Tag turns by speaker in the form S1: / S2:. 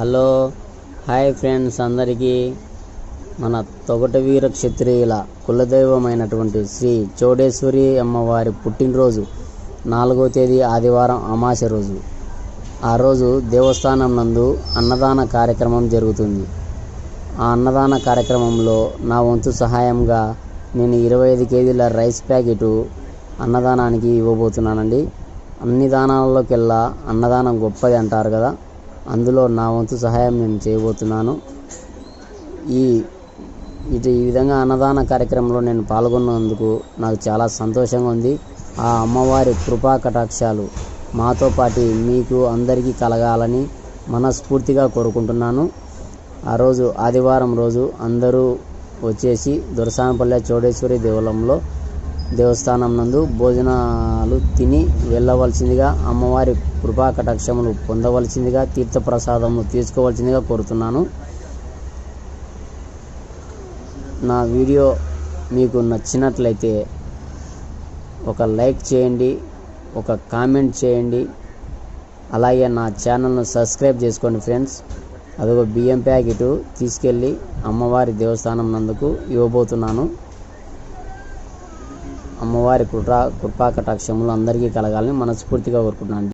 S1: Hello hi friends అందరికీ. మన తొగట వీర క్షత్రియుల కులదైవమైనటువంటి శ్రీ చౌడేశ్వరి అమ్మవారి పుట్టినరోజు నాలుగో తేదీ ఆదివారం అమాస రోజు. ఆ రోజు దేవస్థానం నందు అన్నదాన కార్యక్రమం జరుగుతుంది. ఆ అన్నదాన కార్యక్రమంలో నా వంతు సహాయంగా నేను ఇరవై ఐదు కేజీల రైస్ ప్యాకెటు అన్నదానానికి ఇవ్వబోతున్నానండి. అన్ని దానాలలోకెల్లా అన్నదానం గొప్పది అంటారు కదా. అందులో నా వంతు సహాయం నేను చేయబోతున్నాను. ఈ ఇటు ఈ విధంగా అన్నదాన కార్యక్రమంలో నేను పాల్గొన్నందుకు నాకు చాలా సంతోషంగా ఉంది. ఆ అమ్మవారి కృపా కటాక్షాలు మాతో పాటు మీకు అందరికీ కలగాలని మనస్ఫూర్తిగా కోరుకుంటున్నాను. ఆ రోజు ఆదివారం రోజు అందరూ వచ్చేసి దొరసానపల్లె చౌడేశ్వరి దేవాలయంలో దేవస్థానం నందు భోజనాలు తిని వెళ్ళవలసిందిగా అమ్మవారి కృపా కటాక్షములు పొందవలసిందిగా తీర్థప్రసాదములు తీసుకోవలసిందిగా కోరుతున్నాను. నా వీడియో మీకు నచ్చినట్లయితే ఒక లైక్ చేయండి ఒక కామెంట్ చేయండి. అలాగే నా ఛానల్ను సబ్స్క్రైబ్ చేసుకోండి ఫ్రెండ్స్. అదొక బియ్యం ప్యాకెట్ తీసుకెళ్ళి అమ్మవారి దేవస్థానం నందుకు ఇవ్వబోతున్నాను. అమ్మవారి కృపా కృపా కటాక్షములు అందరికీ కలగాలని మనస్ఫూర్తిగా కోరుకుంటున్నాను.